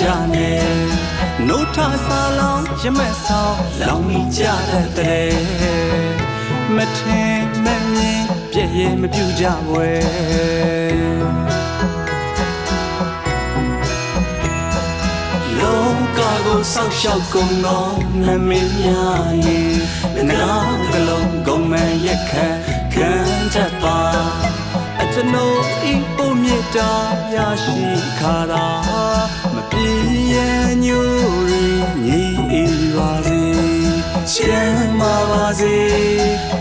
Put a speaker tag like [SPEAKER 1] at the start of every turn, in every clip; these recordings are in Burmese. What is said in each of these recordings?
[SPEAKER 1] ကြနဲ့နိုးထဆာလောင်းရမက်ဆောင်လောင်းမိကြတဲ့မထင်မမြင်ပြည့်ရဲ့မပြူကြဝဲလောကကိုဆောက်ရှောက်ကုန်သောနမင်းများရဲ့ငါကလုံးကုန်မဲ့ရက်ခတ်ခံတတ်ပါအကျွန်ုပ်ဤပုံမြတ်တာရရှိခါသာမ ပြေရညိုရီညီအေးပါစေချမ်းသာပါစေ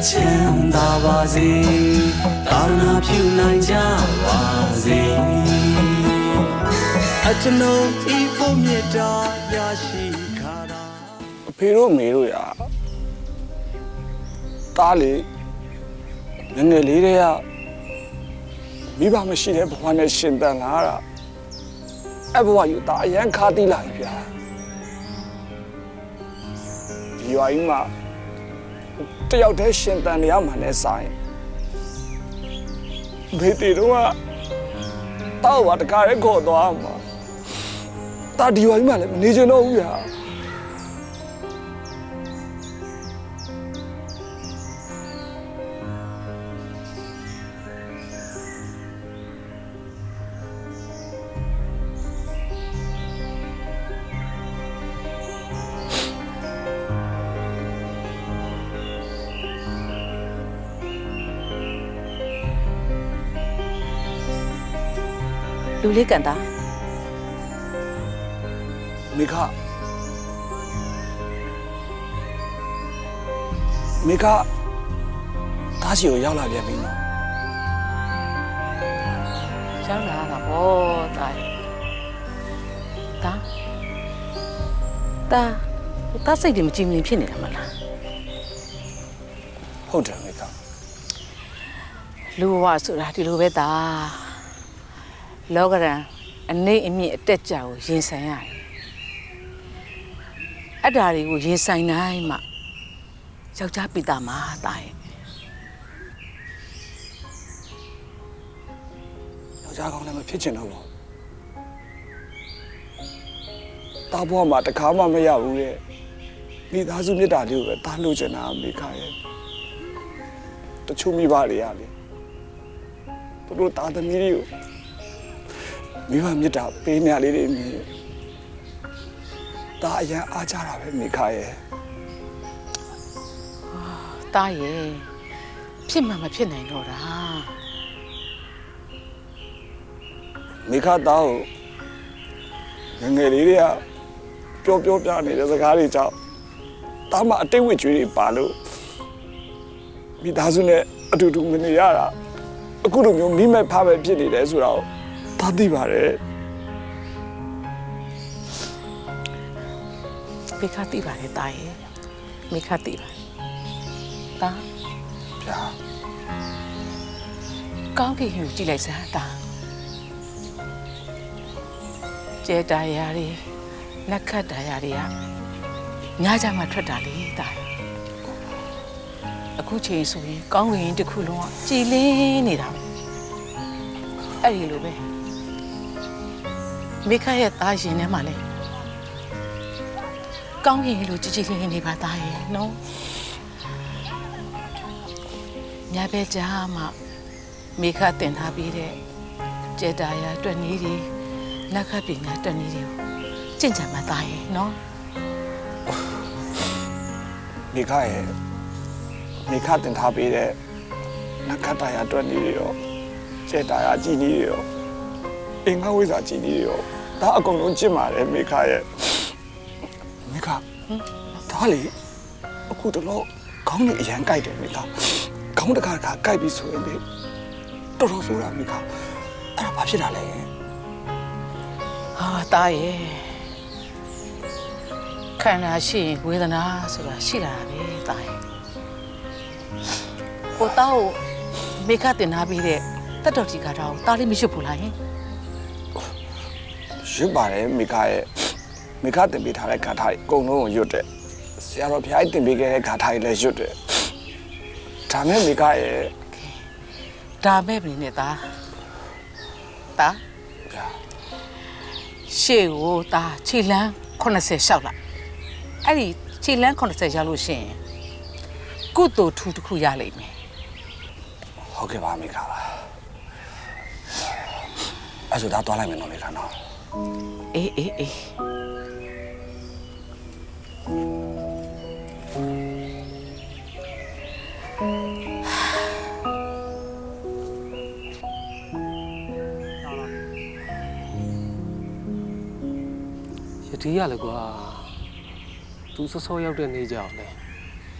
[SPEAKER 1] ချမ်းသာပါစေသာသနာပြုနိုင်ကြပါစေအကျွန်ုပ်ဤပုံမြတ်တာရရှိခါတာ
[SPEAKER 2] အဖေတို့အမေတို့ရာတားလေငယ်ငယ်လေးတည်းကမိဘမရှိတဲ့ဘဝနဲ့ရှင်သန်လာတာ အဲ့ဘဝယူတာအရန်ခါတိလာပြီဗျာဒီရွာကြီးမှာတယောက်တည်းရှင်သန်နေရမှာနဲ့ဆိုင်ဘေးတီတို့ကတောက်ပါတကားရဲခေါ်သွားမှာတာဒီရွာကြီးမှာလည်းမနေချင်တော့ဘူးဗျာ
[SPEAKER 3] လူလေးကန်တာ
[SPEAKER 2] မိခမိခတားစီကိုရောက်လာပြန်ပြီနော်
[SPEAKER 3] ရောက်လာတာဗောတာတာတာတာစိတ်တွေမကြည်မလင်ဖြစ်နေတာမလား
[SPEAKER 2] ဟုတ်တယ်မိခ
[SPEAKER 3] လူဘဝဆိုတာဒီလိုပဲတာ လောကရန်အနေအမြင့်အတက်ကြကိုရင်ဆိုင်ရတယ်အဲ့ဓာတွေကိုရင်ဆိုင်နိုင်မှယောက်ျားပိတာမှာတာရဲ့
[SPEAKER 2] ယောက်ျားကောင်းလည်းမဖြစ်ချင်တော့ပါဘူးတားဘွားမှာတခါမှမရဘူးတဲ့မိသားစုမြတ်တာလေးကိုပဲတားလို့ချင်တာမိခရဲ့တချို့မိဘတွေရလေသူတို့တာသမီးတွေကို မိဘမြတ်တာပေးနေရလေးတွေမြင်တာအရန်အားကြတာပဲမိခရဲ့
[SPEAKER 3] တာရဲ့ဖြစ်မှမဖြစ်နိုင်တော့တာ
[SPEAKER 2] မိခသားကိုငယ်ငယ်လေးတွေကပြောပြောပြနေတဲ့စကားတွေကြောင့်တားမအတိတ်ဝိကျွေးတွေပါလို့မိသားစုနဲ့အတူတူမနေရတာအခုလိုမျိုးမိမဲ့ဖားပဲဖြစ်နေတယ်ဆိုတော့ သာသိပါတယ်
[SPEAKER 3] မိခတိပါတယ်တာရဲ့မိခတိပါတယ်တာ
[SPEAKER 2] ဗျာ
[SPEAKER 3] ကောင်းကင်ကိုကြည့်လိုက်စမ်းတာကျဲတာယာတွေလက်ခတ်တာယာတွေကညကြမှာထွက်တာလေတာအခုချိန်ဆိုရင်ကောင်းကင်တစ်ခုလုံးကကြည်လင်းနေတာပဲအဲ့ဒီလိုပဲ မိခရဲ့သားရှင်ထဲမှာလဲကောင်းကင်လိုကြည်ကြည်လင်းလင်းနေပါသားရဲ့နော်ညဘက်ကြားမှာမိခတင်ထားပြီးတဲ့ကျေတာယာအတွက်နည်းတွေလက်ခတ်ပညာအတွက်နည်းတွေကိုကျင့်ကြံမှသားရဲ့နော်
[SPEAKER 2] မိခရဲ့မိခတင်ထားပေးတဲ့နက္ခတ္တရာအတွက်နေရောစေတာယာကြည်နေရောအင်္ဂဝိဇ္ဇာကြည်နေရော ဒါအကုန်လုံးကျင့်ပါတယ်မိခရဲ့မိခဒါလေအခုတော့ခေါင်းနဲ့အရန်ကြိုက်တယ်မိခခေါင်းတကားတကားကြိုက်ပြီဆိုရင်လေတော်တော်ဆိုတာမိခအဲ့ဒါဘာဖြစ်တာလဲ
[SPEAKER 3] ဟာသားရဲ့ခန္ဓာရှိရင်ဝေဒနာဆိုတာရှိလာတာပဲသားရဲ့ဟိုတောက်မိခတင်ထားပြီးတဲ့တတ်တော်ကြီးကတော့သားလေးမရွတ်ဘူးလားဟင်
[SPEAKER 2] ရွတ်ပါတယ်မိခရဲ့မိခတင်ပေးထားတဲ့ဂါထာတွေအကုန်လုံးကိုရွတ်တယ်ဆရာတော်ဘုရားကြီးတင်ပေးခဲ့တဲ့ဂါထာတွေလည်းရွတ်တယ်ဒါမဲ့မိခရဲ့
[SPEAKER 3] ဒါမဲ့ပြီနဲ့သားတာ
[SPEAKER 4] ဗျာ
[SPEAKER 3] ရှေ့ကိုတာခြေလန်း80လျှောက်လိုက်အဲ့ဒီခြေလန်း80ရောက်လို့ရှိရင်ကုသိုလ်ထူတစ်ခုရလိမ့်မယ်
[SPEAKER 4] ဟုတ်ကဲ့ပါမိခါအဲ့ဆိုဒါသွားလိုက်မယ်နော်မိခါနော်
[SPEAKER 3] အေးအေးအေး
[SPEAKER 5] ယတိရလေကွာသူစောစောရောက်တဲ့နေ့ကြောင်လေ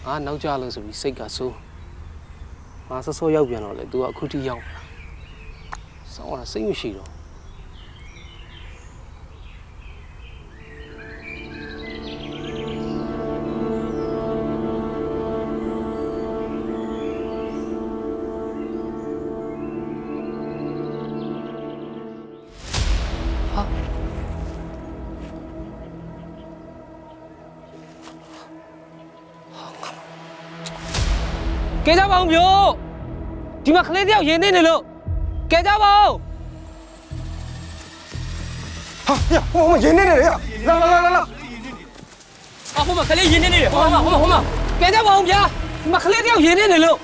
[SPEAKER 5] ငါနောက်ကြလို့ဆိုပြီးစိတ်ကဆိုးငါစောစောရောက်ပြန်တော့လေ तू ကအခုထိရောက်လာစောင်းတာစိတ်မရှိတော့ ကဲကြပါဦးမျိုးဒီမှာကလေးတယောက်ရင်နေနေလို့ကဲကြပါဦး
[SPEAKER 4] ဟာညဟိုမရင်းနေနေရလာလာလာလာ
[SPEAKER 5] အဟိုမှာကလေးရင်နေနေတယ်ဟိုမှာဟိုမှာဟိုမှာကဲကြပါဦးဗျာဒီမှာကလေးတယောက်ရင်နေနေလို့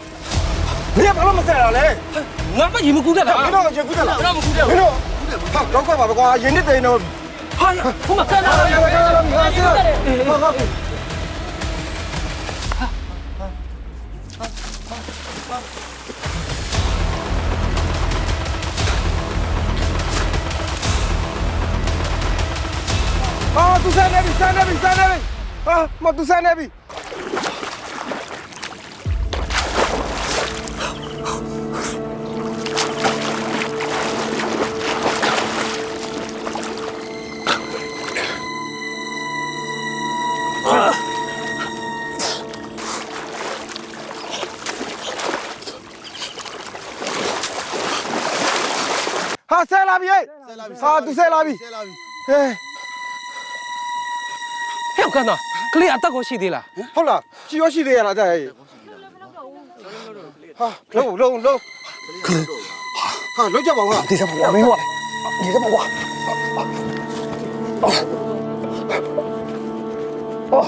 [SPEAKER 4] မင်းဘာလို့မဆက်ရလဲ
[SPEAKER 5] ငါမရင်မကူတတ်တာ
[SPEAKER 4] မင်းတို့ရေကူးတယ်လား
[SPEAKER 5] ငါမကူတတ်
[SPEAKER 4] မင်းတို့ဟာတော့ကွာပါကွာရင်းနေတယ်နော်
[SPEAKER 5] ဟာဟိုမှာကဲကြပါဦး
[SPEAKER 4] ဟာဟာ Ah Matusa Nebi, Sa Nebi, Sa Nebi. Ah Matusa Nebi. Ha Sel abi. Sel abi. Sel abi. Sel abi. Sel abi. Sel abi.
[SPEAKER 5] ယောက်ခန်းသားကလေးအသက်ကိုရှိသေးလား
[SPEAKER 4] ဟုတ်လားကြည်ရရှိသေးရလားတဲ့ဟာလုံးလုံးလုံးဟာလုံးကြပါဦးဟာဒီစပါဝေးဝါဒီစပါဝါအော်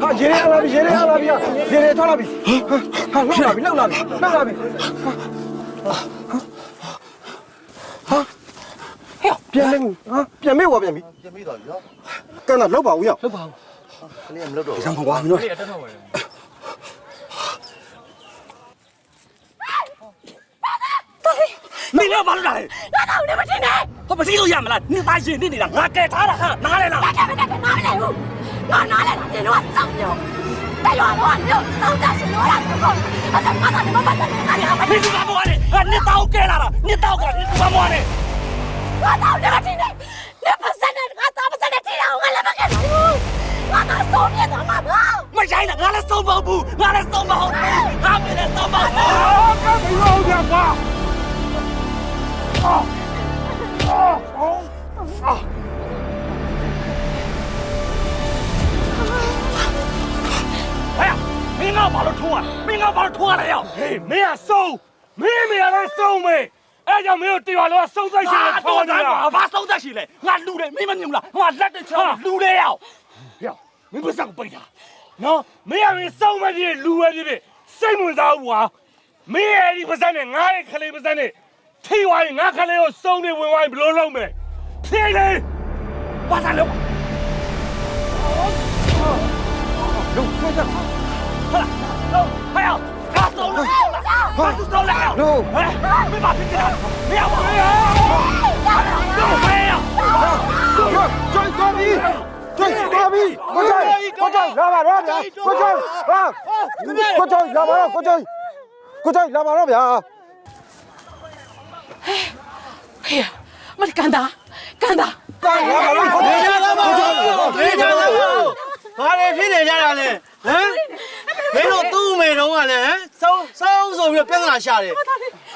[SPEAKER 4] ဟာရေရလာပြီရေရလာပြီရေရထွက်လာပြီဟာလောက်လာပြီလောက်လာပြီလောက်လာပြီ ပြန်မင်းဟာပြန်မေးဝပြန်ပြီ
[SPEAKER 6] ပြန်ပြီးတော့ပြီနော်
[SPEAKER 4] ကန်တော့လောက်ပါဦးရောက်
[SPEAKER 5] လောက်ပါဦး
[SPEAKER 6] ခလေးကမလုပ်တော့
[SPEAKER 4] ဒီစမ်းပါကွာမင်းတို့
[SPEAKER 7] မင်းလည်းဘာလို့လဲငါတော့နေမတင်နဲ့ဟောမသိလို့ရမလားနင်သားရင်နေနေတာငါကဲထားတာခါနားလဲလား
[SPEAKER 8] ဘာကမကနားမလဲဘူးငါနားလဲတာတင်တော့စောင်းညောတယ်ရောတော့ညောစောင်းတာရှင်လို့လားဆိုတော့အဲ့ဒါမှသာမပတ်တယ်ငါလည်းမ
[SPEAKER 7] မင်းကဘာမွားလဲနင်သားကဲလာတာနင်သားကနင်ဘာမွားလဲ
[SPEAKER 8] ငါတော့နေမတင်နဲ့နေပါစတဲ့ငါတော့ပါစတဲ့တီအောင်ငါလည်းမကဘူးငါတော့ဆုံးပြတော့မှာဘာ
[SPEAKER 7] မရိုင်းနဲ့ငါလည်းစုံမဟုတ်ဘူးငါလည်းစုံမဟုတ်ဘူးငါမင်းလည်းစုံမဟုတ်ဘူး 哎呀，မင်းကဘာလို့ထုံး啊？မင်းကဘာလို့ထုံးရလဲရော？
[SPEAKER 9] ဟေးမင်းကစုံမင်းမရလဲစုံမေ အဲ့ကြောင့်မင်းတို့တရားလောကစုံသက်ရှင်ခေါ်နေတာ။
[SPEAKER 7] ဘာဆုံးသက်ရှိလဲ။ငါလူတယ်မင်းမမြင်ဘူးလား။ဟိုကလက်တစ်ချောင်းလူတယ်ရောက်။
[SPEAKER 9] ဟေ့မင်းပစံပိတ်တာ။နော်မင်းကမင်းစုံမပြေလူပဲပြေပြေစိတ်ဝင်စားဘူးကွာ။မင်းရဲ့ဒီပစံနဲ့ငါရဲ့ခလေးပစံနဲ့ထိဝိုင်းငါခလေးကိုစုံနေဝင်ဝိုင်းဘလို့လုံးမယ်။ဖြေးလေ။
[SPEAKER 7] ဘာသာလုံး။လုံးဆက်တာ။ဟာလုံးဟဲ့။ငါစုံလို့ 把猪收来！No！哎，
[SPEAKER 4] 没
[SPEAKER 7] 把皮给他，没有我，没有，都没有。追抓
[SPEAKER 4] 你！追抓你！过去，过去，来吧，来吧，过去，啊，过去，来吧，过去，过去，来吧，来吧。哎呀，我的干达，干达，干达，来
[SPEAKER 3] 吧，来吧，过去，过去，来
[SPEAKER 4] 吧，哪里皮得下来呢？嗯。 ပါတော့
[SPEAKER 6] ဖေးကြတော့ဘာတွေဖြစ်နေကြတာလဲဟမ်မင်းတို့သူ့မေတုံးကလည်းဟမ်စောင်းစောင်းဆိုပြီးပြဿနာရှာတယ်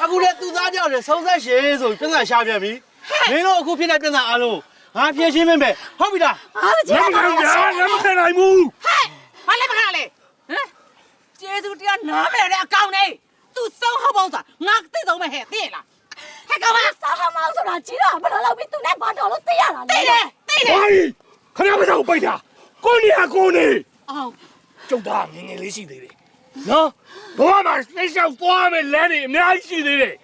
[SPEAKER 6] အခုလည်းသူ့သားကြောက်တယ်ဆုံးသက်ရှင်ဆိုပြီးပြဿနာရှာပြန်ပြီမင်းတို့အခုဖြစ်တဲ့ပြဿနာအလုံးငါဖြေရှင်းမင်းပဲဟုတ်ပြီလား
[SPEAKER 8] အားမချ
[SPEAKER 9] ငါမခံဘူးဗျာငါမခံနိုင်ဘူး
[SPEAKER 3] ဘာလဲမကန်လဲဟမ်ကျေးဇူးတရားနားမယ်တဲ့အကောင်နေသူစုံဟောက်ပေါင်းဆိုတာငါသိဆုံးမဲ့ဟဲ့သိရလားဟဲ့ကောင်မ
[SPEAKER 8] စားခမောင်းဆိုတာကြီးတော့ဘယ်လိုလုပ်ပြီးသူနဲ့ဘာတော်လို့သိရတာလဲ
[SPEAKER 3] သိတယ်သိတယ်
[SPEAKER 9] ဘာကြီးခဏမဆောင်ပိတ်တာကိုနေဟာကိုနေ
[SPEAKER 3] အောင်
[SPEAKER 9] ကျုပ်သားငယ်ငယ်လေးရှိသေးတယ်နော်ဘဝမှာစိတ်လျှောက်သွားမယ်လမ်းတွေအများကြီးရှိသေးတယ်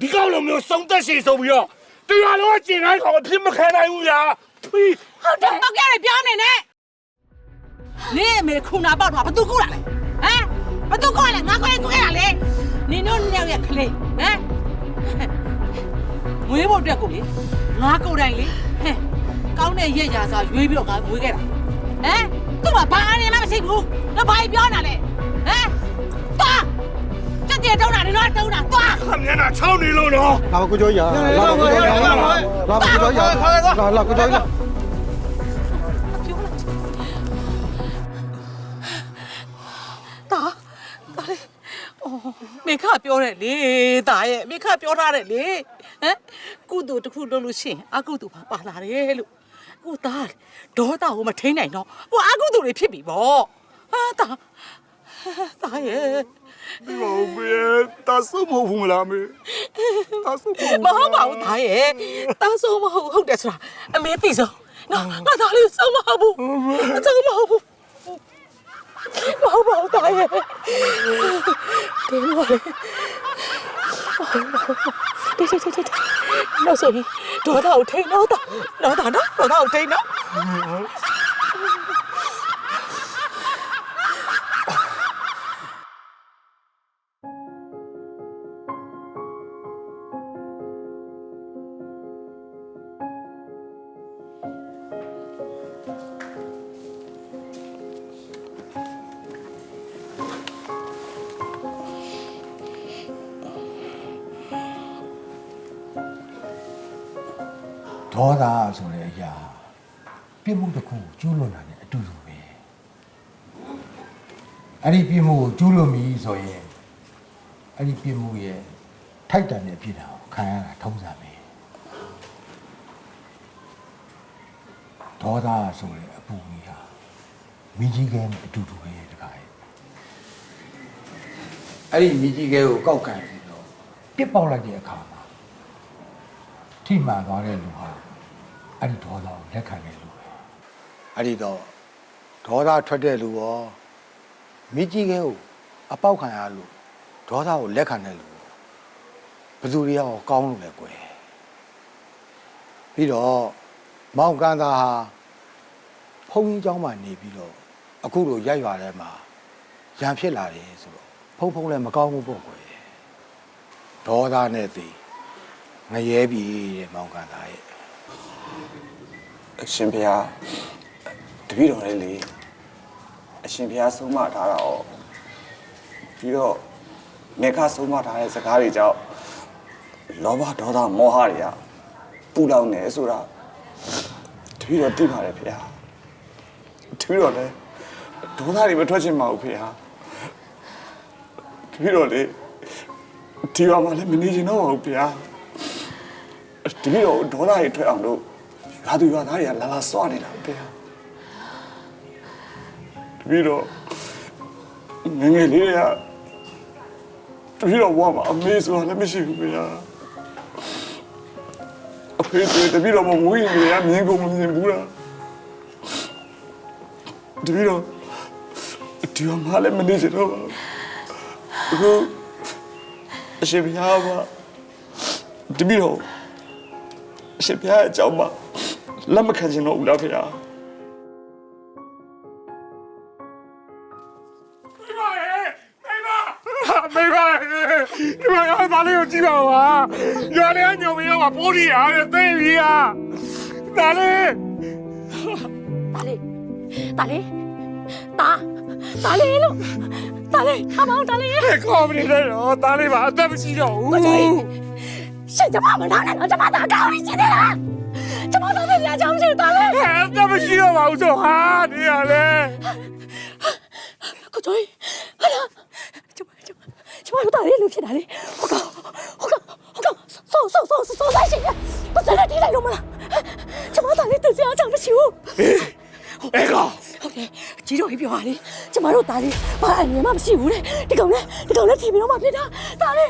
[SPEAKER 9] ဒီကောက်လိုမျိုးစုံသက်ရှိဆိုပြီးတော့တရားလုံးကကျင်တိုင်းကောင်အဖြစ်မခံနိုင်ဘူးဗျာဖိ
[SPEAKER 3] ဟုတ်တယ်တော့ကြရပြောနေနဲ့နေအမေခုနာပေါက်တော့ဘာသူကူလာလဲဟမ်ဘာသူကူလာလဲငါကိုရင်ကူခဲ့တာလေနင်တို့နှစ်ယောက်ရဲ့ကလေးဟမ်ငွေဖို့အတွက်ကိုလေငါကိုယ်တိုင်လေဟဲ့ကောင်းတဲ့ရက်ရာစာရွေးပြီးတော့ငါငွေခဲ့တာဟမ် သူ့မှာဘာအနေမှမရှိဘူးတော့ဘာပြောနေတာလဲဟမ်သွားကြက်ကြက်တုံးတာနင်တို့တုံးတာသွား
[SPEAKER 9] ခမျက်နှာချောင်းနေလို့နော်
[SPEAKER 7] လာကိုကြောရလာကိုကြောရလာကိုကြောရလာလာကိုကြောရ
[SPEAKER 3] တာတာလေအော်မိခပြောတယ်လေတာရဲ့မိခပြောထားတယ်လေဟမ်ကုသိုလ်တစ်ခုလုပ်လို့ရှိရင်အကုသိုလ်ပါပါလာတယ်လို့ ကိုတာဒေါသကိုမထိန်နိုင်တော့ဟိုအကုသိုလ်တွေဖြစ်ပြီဗောဟာတာတာရဲ့
[SPEAKER 2] ဒီမဟုတ်ဘေးတဆုမဟုတ်ဘူးမလားမေတဆုမဟုတ်
[SPEAKER 3] မဟုတ်ပါဘူးတာရဲ့တာဆိုမဟုတ်ဟုတ်တယ်ဆိုတာအမေသိဆုံးနော်ငါသားလေးဆုံးမဟုတ်ဘူးဆုံးမဟုတ်ဘူး မဟုတ်ပါဘူးတာရဲ့ဒီလိုလေတိတိတိတိနောက်ဆိုရင်ဒေါသကိုထိန်တော့တာဒေါသနော်ဒေါသကိုထိန်နော်
[SPEAKER 10] ဒေါသဆိုတဲ့အရာပြစ်မှုတစ်ခုကိုကျူးလွန်တာနဲ့အတူတူပဲအဲ့ဒီပြစ်မှုကိုကျူးလွန်ပြီဆိုရင်အဲ့ဒီပြစ်မှုရဲ့ထိုက်တန်တဲ့ဖြစ်တာကိုခံရတာထုံးစံပဲဒေါသဆိုတဲ့အပူကြီးဟာမိကြီးကဲနဲ့အတူတူပဲတခါရဲ့အဲ့ဒီမိကြီးကဲကိုကောက်ကန်ပြီးတော့ပြစ်ပေါက်လိုက်တဲ့အခါမှာထိမှန်သွားတဲ့လူဟာ အဲ့ဒီဒေါသကိုလက်ခံတဲ့လူပဲအဲ့ဒီတော့ဒေါသထွက်တဲ့လူရောမိကြီးကဲကိုအပေါက်ခံရလို့ဒေါသကိုလက်ခံတဲ့လူရောဘယ်သူတွေရောကောင်းလို့လဲကွယ်ပြီးတော့မောင်ကန်သားဟာဖုန်းကြီးเจ้าမှနေပြီးတော့အခုလိုရိုက်ရွာထဲမှာရံဖြစ်လာတယ်ဆိုတော့ဖုံဖုံလည်းမကောင်းဘူးပေါ့ကွယ်ဒေါသနဲ့တည် ငရဲပြီတဲ့မောင်ကန်သားရဲ့
[SPEAKER 2] အရှင်ဘုရားတပည့်တော်လေးလေအရှင်ဘုရားဆုံးမထားတာ哦ပြီးတော့မေခဆုံးမထားတဲ့စကားတွေကြောင့်လောဘဒေါသမောဟတွေကပူလောင်နေဆိုတာတပည့်တော်သိပါတယ်ဘုရားတပည့်တော်လည်းဒေါသတွေမထွက်ချင်ပါဘူးဘုရားတပည့်တော်လေဒီမှာလည်းမနေချင်တော့ပါဘူးဘုရားတပည့်တော်ဒေါသတွေထွက်အောင်လို့ ရွာသူရွာသားတွေကလာလာစွာနေတာဗျာတပည့်တော်ငယ်ငယ်လေးတွေကတပည့်တော်ဘဝမှာအမေဆိုတာလည်းမရှိဘူးဗျာအဖေဆိုတပည့်တော်မမွေးနေရမြင်ကုန်မမြင်ဘူးလားတပည့်တော်ဒီမှာလည်းမနေချင်တော့ပါဘူးအခုအရှင်ဘုရားပါတပည့်တော်အရှင်ဘုရားအကြောင်းမှာ လက်မခံချင်တော့ဘူးလားဖေဟာ
[SPEAKER 9] မိဘရဲ့မိဘမိဘရဲ့ဒီမှာရသားလေးကိုကြည့်ပါဦးဟာရွာလေးကညုံမရပါပိုးရီရတဲ့သိပြီဟာဒါလေး
[SPEAKER 8] တာလေးတာလေးတာတာလေးလို့တာလေးခမောင်းတာလေး
[SPEAKER 9] ခေါ်မနေနဲ့တော့သားလေးပါအသက်မရှိတော့ဘူး
[SPEAKER 8] ရှင်ကျမမနာနဲ့တော့ကျမသာကောင်းနေရှင်သေးလား ကျမတော့ပြန်ကြောင်းရှင်တာလေး
[SPEAKER 9] အသက်မရှိတော့ပါဘူးဆိုဟာနေရလေ
[SPEAKER 8] ကိုကျော်ဟာလာကျမကျမကျမတို့တာလေးလူဖြစ်တာလေဟုတ်ကဟုတ်ကဟုတ်ကဆောဆောဆောဆောဆိုင်ရှင်ဘယ်စနေတီးလိုက်လို့မလားကျမတာလေးတစရာအကြောင်းမရှိဘူး
[SPEAKER 9] အေးကော
[SPEAKER 8] ဟုတ်တယ်ကြီးတို့ကြီးပြောပါလေကျမတို့သားလေးဘာအမြင်မှမရှိဘူးတဲ့ဒီကောင်နဲ့ဒီကောင်နဲ့ထီပြီးတော့မှဖြစ်တာသားလေး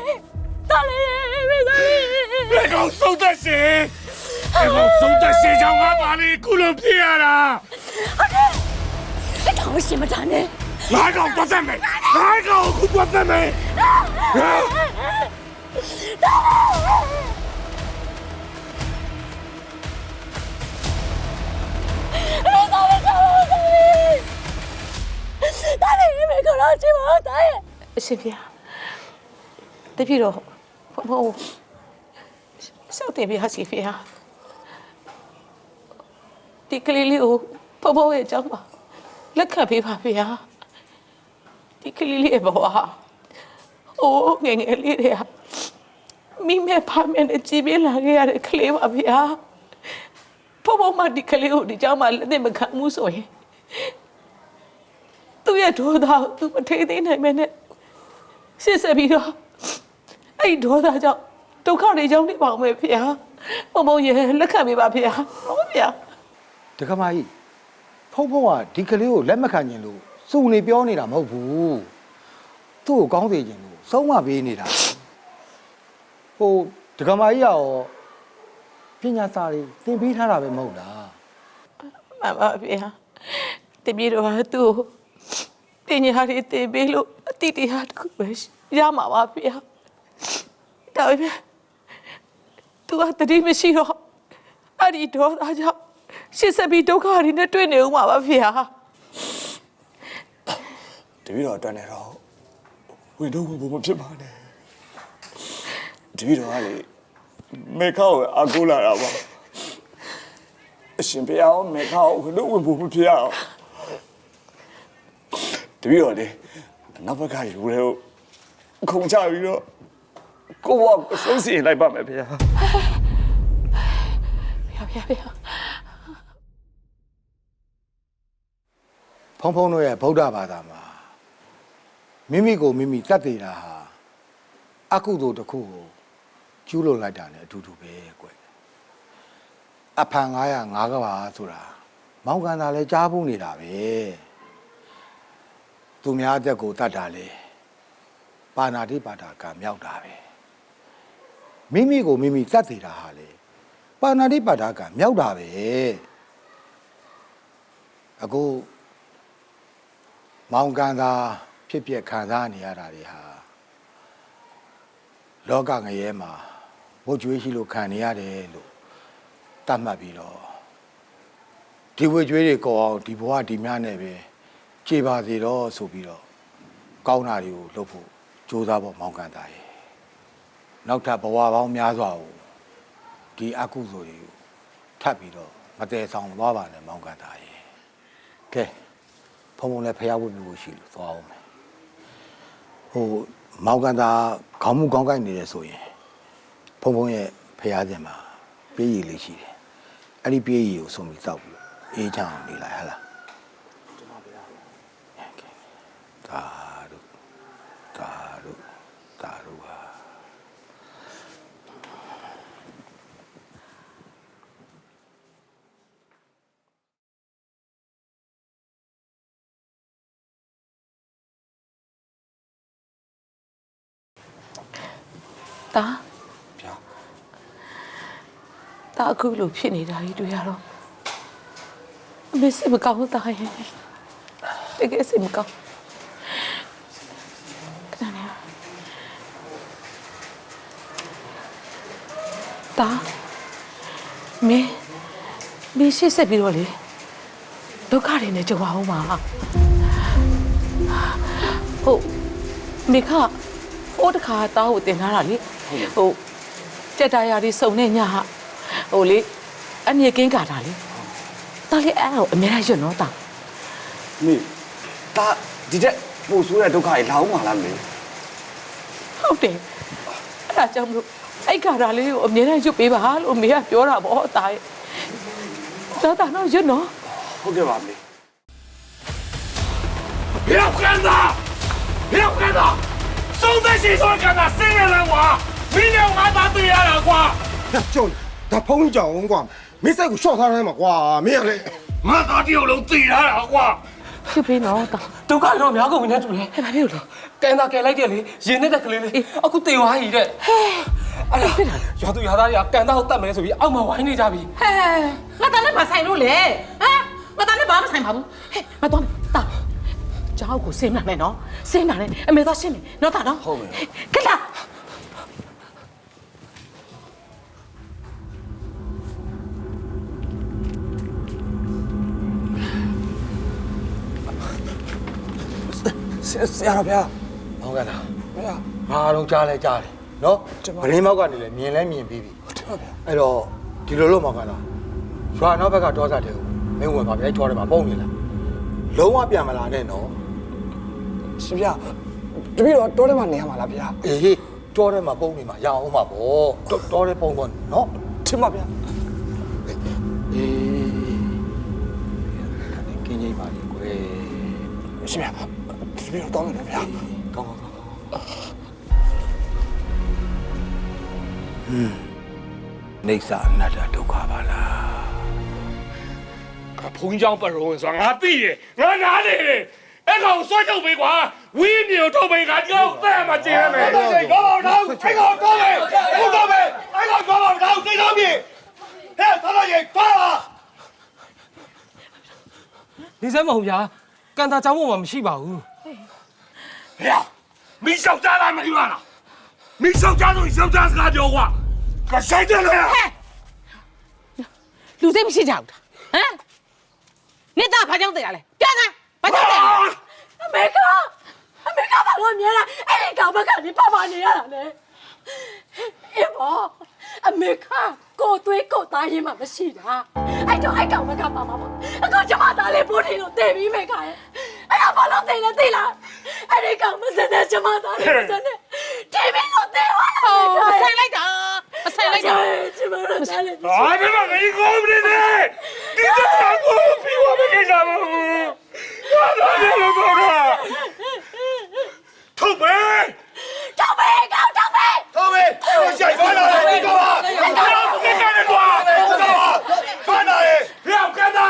[SPEAKER 8] သားလေးမိသားလေး
[SPEAKER 9] လက်ကောင်ဆုံးသက်ရှင် လက်ကောင်ဆုံးသက်ရှင်ကြောင့်ငါပါလေခုလိုဖြစ်ရတာ
[SPEAKER 8] အဲ့ကောင်ရှင်မတန်းနဲ့
[SPEAKER 9] ငါကောင်ပတ်သက်မယ်ငါကောင်အခုပတ်သက်မယ်ဟမ်
[SPEAKER 8] သားလေးမိကောင်ချင်ပါသားရဲ့
[SPEAKER 3] အရှင်ဖေတပြည့်တော့ဘဘစောက်တယ်ပြစီဖေ ဒီကလေးလေးကိုဘဘရဲ့အကြောင်းပါလက်ခံပေးပါဖေဒီကလေးလေးရဲ့ဘဝအိုးငယ်ငယ်လေးတွေကမိမဲဖားမဲနဲ့ကြည်ပြင်းလာခဲ့ရတဲ့ကလေးပါဗျာဘဘမဒီကလေးကိုဒီကြောင်းမှာလက်နဲ့မခံမှုဆိုရင်သူ့ရဲ့ဒေါသကိုသူမထိန်သိမ်းနိုင်မဲနဲ့ရှစ်ဆက်ပြီးတော့အဲ့ဒီဒေါသကြောင့်ဒုက္ခတွေကြောင့်နေပါအောင်မယ်ဖေဟာဘုံဘုံရဲ့လက်ခံပေးပါဖေဟာဟုတ်ဖေ ဟာ
[SPEAKER 10] တက္ကမကြီးဖုံဖုံကဒီကလေးကိုလက်မခံခြင်းလို့စုံနေပြောနေတာမဟုတ်ဘူးသူ့ကိုကောင်းစေခြင်းလို့ဆုံးမပေးနေတာဟိုတက္ကမကြီးကရောပညာစာတွေသင်ပေးထားတာပဲမဟုတ်လား
[SPEAKER 3] မှန်ပါဖေဟာတပြေတော့ဟာသူ့ကိုတင်ညာတွေတင်ပေးလို့အတိတရားတစ်ခုပဲရမှာပါဖေဟာဒါပေမဲ့သူကတတိမရှိတော့အဲ့ဒီဒေါသကြောင့် ရှစ်ဆက်ပြီးဒုက္ခတွေနဲ့တွေ့နေဦးမှာပါဖေဟာ
[SPEAKER 2] တပည့်တော်အတွက်နဲ့တော့ဝင်တော့ဝင်ဖို့မဖြစ်ပါနဲ့တပည့်တော်ကလေမေခောက်ကိုအကူလာတာပါအရှင်ဘုရားမေခောက်ဝင်တော့ဝင်ဖို့မဖြစ်အောင်တပည့်တော်လေနောက်ဘက်ကယူရဲကိုခုံချပြီးတော့ကိုဘကိုဆုံးစီရင်လိုက်ပါမယ်ဘုရား
[SPEAKER 3] ဖေဟာဖေဟာ ဖေဟာ
[SPEAKER 10] ဖုံဖုံတို့ရဲ့ဗုဒ္ဓဘာသာမှာမိမိကိုမိမိတတ်သေးတာဟာအကုသိုလ်တစ်ခုကိုကျူးလွန်လိုက်တာ ਨੇ အတူတူပဲကွအဖန်900 9ကဘာဆိုတာမောင်ကန်သာလဲကြားဖို့နေတာပဲသူများအသက်ကိုတတ်တာလေပါဏာတိပါဒကမြောက်တာပဲမိမိကိုမိမိတတ်သေးတာဟာလေပါဏာတိပါဒကမြောက်တာပဲအခု မောင်ကန်သာဖြစ်ဖြစ်ခံစားနေရတာတွေဟာလောကငရဲမှာဝတ်ကြွေးရှိလို့ခံနေရတယ်လို့တတ်မှတ်ပြီးတော့ဒီဝတ်ကြွေးတွေကောအောင်ဒီဘဝဒီများနဲ့ပဲခြေပါစေတော့ဆိုပြီးတော့ကောင်းတာတွေကိုလုပ်ဖို့ကြိုးစားဖို့မောင်ကန်သာရဲ့နောက်ထပ်ဘဝပေါင်းများစွာကိုဒီအကုသိုလ်တွေကိုထပ်ပြီးတော့မတည်ဆောင်သွားပါနဲ့မောင်ကန်သာရဲ့ကဲ ဖုံဖုံလည်းဖျားဝတ်ပြီးလို့ရှိလို့သွားအောင်မယ်ဟိုမောင်ကန်သာခေါင်းမှုကောင်းကိုက်နေတယ်ဆိုရင်ဖုံဖုံရဲ့ဖျားခြင်းမှာပြေးရည်လေးရှိတယ်အဲ့ဒီပြေးရည်ကိုဆုံးပြီးတောက်ပြီးအေးချအောင်နေလိုက်ဟဟလားကျွန်တော်ဗျာဒါတို့ဒါတို့ဒါတို့ဟာ
[SPEAKER 3] တာ
[SPEAKER 2] ဗျာ
[SPEAKER 3] တာ အခုလိုဖြစ်နေတာကြီးတွေ့ရတော့အမေစိတ်မကောင်းဘူးတာရဲ့တကယ်စိတ်မကောင်းခဏနေတာမင်းမင်းရှေ့ဆက်ပြီးတော့လေဒုက္ခတွေနဲ့ကြုံအောင်ပါဟုတ်မိခဟိုတခါတားကိုတင်ထားတာလေဟိုကြက်တရားတွေစုံနေညဟာ ဟိုလေအမြင်ကင်းကာတာလေတားလေအဲ့ဒါကိုအများကြီးရွတ်နော်တာ
[SPEAKER 2] မိဒါဒီတဲ့ပို့ဆိုးတဲ့ဒုက္ခကြီးလာအောင်မလားမေ
[SPEAKER 3] ဟုတ်တယ်အဲ့ဒါကြောင့်မလို့အဲ့ကာတာလေးကိုအမြဲတမ်းရွတ်ပေးပါလို့မေကပြောတာပေါ့တာရဲ့ဒါတာတော့ရွတ်နော်
[SPEAKER 2] ဟုတ်ကဲ့ပါမေ
[SPEAKER 9] 不要干他！不要干他！送在心上干他，谁也能玩。明年我俺打对呀了，瓜。
[SPEAKER 4] 那叫你， ဒါဖုံးကြောင်ကွာမင်းစိတ်ကိုရှော့ထားတိုင်းမှာကွာမ
[SPEAKER 9] င်းကလေမသားတယောက်လုံးတည်ထားတာကွာ
[SPEAKER 3] ဖြစ်ပြီနော်တာ
[SPEAKER 5] ဒုက္ခတော့အများကုန်ပြီနဲ့တူတယ်
[SPEAKER 3] ဟဲ့ဘာဖြစ်လို့
[SPEAKER 5] ကန်တာကယ်လိုက်တယ်လေရင်နဲ့တဲ့ကလေးလေးအခုတေဝါကြီးတဲ့ဟဲ့အဲ့ဒါရွာသူရွာသားတွေကကန်တာကိုတတ်မယ်ဆိုပြီးအောက်မှာဝိုင်းနေကြပြီ
[SPEAKER 3] ဟဲ့ငါသားနဲ့မဆိုင်လို့လေဟမ်ငါသားနဲ့ဘာမှဆိုင်ပါဘူးဟဲ့မတော်တာကြောက်ကိုစင်းလာမယ်နော်စင်းလာတယ်အမေသားရှင်းမယ်နော်တာနော်ဟုတ်မယ်ကဲလား
[SPEAKER 2] ဆရာတော်ဗျာ
[SPEAKER 10] ဟုတ်ကဲ့လား
[SPEAKER 2] ဗျာ
[SPEAKER 10] ငါတော့ကြားလဲကြားတယ်နော်
[SPEAKER 2] ကျွန်တော်
[SPEAKER 10] ဗရင်းမောက်ကနေလည်းမြင်လဲမြင်ပြီးပြီ
[SPEAKER 2] ဟုတ်ပါဗျာ
[SPEAKER 10] အဲ့တော့ဒီလိုလို့မောက်ကလားရွာနောက်ဘက်ကတောစားတယ်ကိုမင်းဝင်ပါဗျအဲ့ချောတယ်မှာပုံနေလားလုံးဝပြန်မလာနဲ့နော်
[SPEAKER 2] ရှင်ဗျာတပည့်တော်တောထဲမှာနေရမှာလားဗျာ
[SPEAKER 10] အေးဟေးတောထဲမှာပုံနေမှာရအောင်မှာပေါ့တောတောထဲပုံတော့နော်
[SPEAKER 2] ထင်ပါဗျာ
[SPEAKER 10] အေးခင်းကြီးပါလေကွယ်
[SPEAKER 2] ရှင်ဗျာ တပည့်တော်တောင်းမယ်ဗျာ
[SPEAKER 10] ကောင်းကောင်းကောင်းဟွန်းနေစာအနတ္တဒုက္ခပါလား
[SPEAKER 9] ဘုံကြောင့်ပရုံးဆိုတာငါသိတယ်ငါနားလေတယ်အဲ့ကောင်ဆွဲထုတ်ပေးကွာဝင်းမြေထုတ်ပေးငါကြောက်တဲ့မှာကျင်းရမယ်အဲ့ကောင်တော့တော့အဲ့ကောင်တော့မယ်ဘုတော့မယ်အဲ့ကောင်တော့တော့သိတော့ပြီဟဲ့တော်တော်ကြီးသွားလာ
[SPEAKER 5] နေစမ်းမဟုတ်ဗျာကန်တာကြောင်းပေါ်မှာမရှိပါဘူး
[SPEAKER 9] ဟဲ့မင်းရှောက်ကြလားမယူလားမင်းရှောက်ကြတော့ရှောက်ကြစကားပြောကွာကဆိုင်တယ်လေ
[SPEAKER 3] လူစိတ်မရှိကြဘူးဟမ်နေသားဘာကြောင့်တည်ရလဲပြန်စမ်းဘာကြောင့်တည်ရလဲ
[SPEAKER 8] အမေကအမေကဘာလို့မြဲလားအဲ့ဒီကောင်ဘက်ကနေပါပါနေရတာလေအေးဘောအမေကကိုသွေးကိုသားရင်မှမရှိတာအဲ့တော့အဲ့ကောင်ဘက်ကပါပါပါအခုကျမသားလေးပိုးထီလို့တည်ပြီးမေကရဲ့အဲ့ဒါ ဘာလို့တိတ်လဲတိတ်လားအဲ့ဒီကောင်မစတဲ့ကျမသားတွေမစတဲ့ဒီမင်းတို့တေ
[SPEAKER 3] ဝါလာမဆိုင်လိုက်တာမဆိုင်လိုက်တာ
[SPEAKER 8] ကျမတို့သားလေး
[SPEAKER 9] ဟာဒီမှာမင်းကိုမနေနဲ့ဒီကောင်ကိုပြီးဝမနေကြဘူးဘာလို့လဲလို့ပြောတာထုတ်ပဲ
[SPEAKER 8] ထုတ်ပဲကောင်ထုတ်ပဲ
[SPEAKER 9] ထုတ်ပဲကိုရှိုက်သွားတော့ဒီကောင်ကဘာလို့မနေနဲ့ကွာဘာလို့ဘာနာလဲပြောက်ကတာ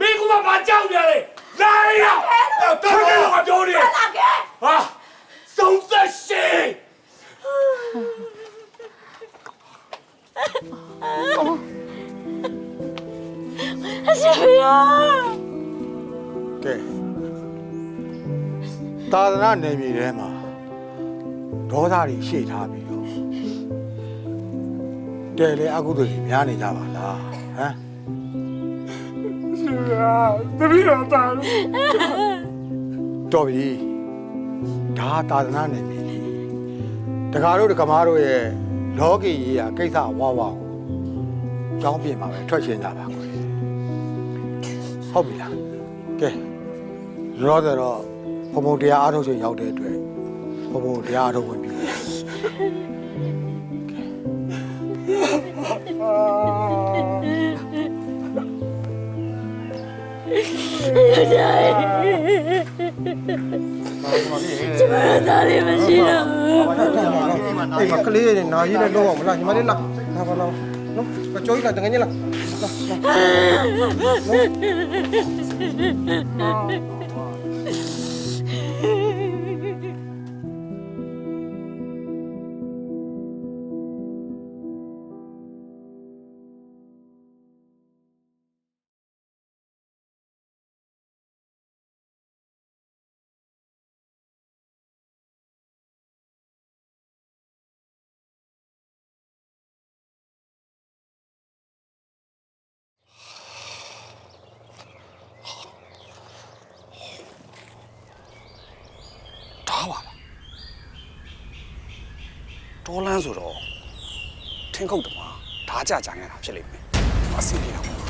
[SPEAKER 9] မင်းကဘာကြောက်ကြလဲ လာရတော့တော်တော်ကပြောနေ
[SPEAKER 8] လာခဲ့
[SPEAKER 9] ဟာစုံသက်ရှင်
[SPEAKER 8] အရှင်ဘုရား
[SPEAKER 10] ကဲသာသနာနယ်မြေထဲမှာဒေါသတွေရှေ့ထားပြီးတော့တယ်လေအကုသိုလ်တွေများနေကြပါလားဟမ်
[SPEAKER 9] တပည့်တော်တာ
[SPEAKER 10] တော်ပြီဒါသာသနာနဲ့ပြီတကားတို့တကမားတို့ရဲ့လောကီရေးရာကိစ္စဝါဝါကိုကြောင်းပြင်မှာပဲထွက်ရှင်းကြပါကွယ်ဟုတ်ပြီလားကဲရောတယ်တော့ဘုံဘုံတရားအားထုတ်ချိန်ရောက်တဲ့အတွက်ဘုံဘုံတရားအားထုတ်ဝင်ပြီအာ
[SPEAKER 8] ကျမတို့သားလေးမရှိတော့ဘူး
[SPEAKER 7] အေးမကလေးနဲ့နာကြီးနဲ့လုံးအောင်မလားညီမလေးလားလာပါလားနော်ကြောကြီးလားတကယ်ကြီးလား
[SPEAKER 2] ဒါ တော်လန်းဆိုတော့ထင်းခုတ်တမှာဓာကြကြငါတာဖြစ်လိမ့်မယ်အစီအပြေတော့
[SPEAKER 10] ဟု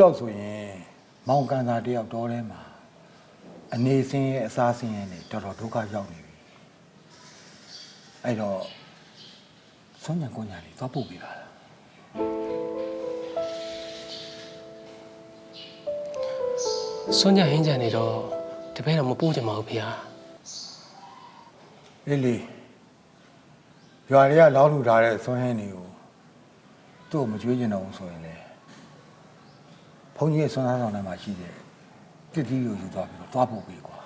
[SPEAKER 10] လောက်ဆိုရင်မောင်ကန်သာတယောက်တော်ထဲမှာအနေစင်းရဲ့အစားစင်းရဲ့နဲ့တော်တော်ဒုက္ခရောက်နေပြီအဲ့တော့ဆွမ်းညံကွညာလေးသွားပို့ပေးပါလား
[SPEAKER 5] စွန့်ကြဟင်းကြံနေတော့တပည့်တော်မပို့ချင်ပါဘူးဖေဟာ
[SPEAKER 10] အေးလေရွာတွေကလောင်းထူထားတဲ့ဆွမ်းဟင်းတွေကိုသူ့ကိုမကြွေးကျင်တော့ဘူးဆိုရင်လေ ဘုန်းကြီးရဲ့ဆွမ်းသားဆောင်ထဲမှာရှိတဲ့တစ်တီးကိုယူသွားပြီးတော့သွားပို့ပေးကွာ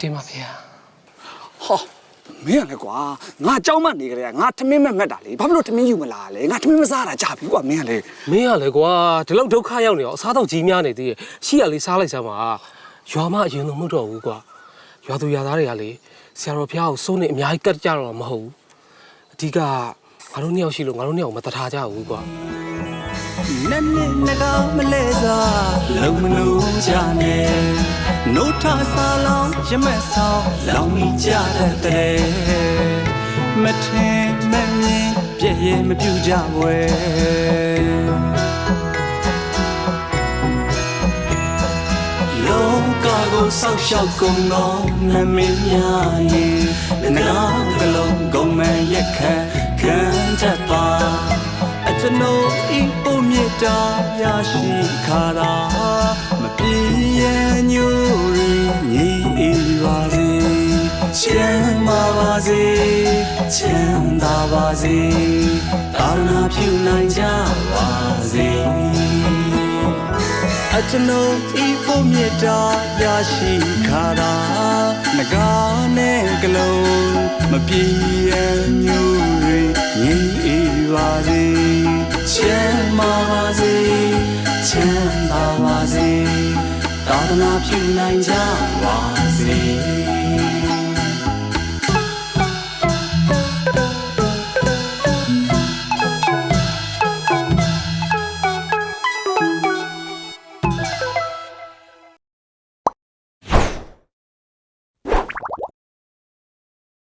[SPEAKER 5] တင်ပါဖေဟာ
[SPEAKER 2] ဟောမင်းရလေကွာငါကြောက်မှနေကြတယ်ငါထမင်းမဲ့မက်တာလေဘာဖြစ်လို့ထမင်းယူမလာလဲငါထမင်းမစားတာကြာပြီကွာမင်းကလေ
[SPEAKER 5] မင်းကလေကွာဒီလောက်ဒုက္ခရောက်နေတော့အစားတော့ကြီးများနေသေးရဲ့ရှိရလေးစားလိုက်စမ်းပါရွာမအရင်လိုမဟုတ်တော့ဘူးကွာရွာသူရွာသားတွေကလေဆရာတော်ဖះကိုစိုးနေအများကြီးကတ်ကြတော့မဟုတ်ဘူးအဓိကငါတို့နှစ်ယောက်ရှိလို့ငါတို့နှစ်ယောက်မတထားကြဘူးကွာ
[SPEAKER 1] နက်နက်နကောင်းမလဲစွာလုံမလို့ကြနဲ့နိုးထဆာလောင်းရမက်ဆောင်လောင်းမိကြတဲ့မထင်မမြင်ပြည့်ရဲ့မပြူကြွယ်လောကကိုစောက်ရှောက်ကုန်တော့နမင်းများရင်ငါကလုံးကုန်မဲ့ရက်ခက်ခံတတ်ပါအကျွန်ုပ်ဤပုံမြ တ်တာရရှိခါတာမပြေရညိုရီညီဤပါစေချမ်းသာပါစေချမ်းသာပါစေသာသနာပြုနိုင်ကြပါစေအကျွန်ုပ်ဤပုံမြတ်တာရရှိခါတာငကားနဲ့ကလုံးမပြေရညိုရီညီဤပါစေ ချမ်းသာပါစေချမ်းသာပါစေသာသနာပြုနိုင်ကြပါစေ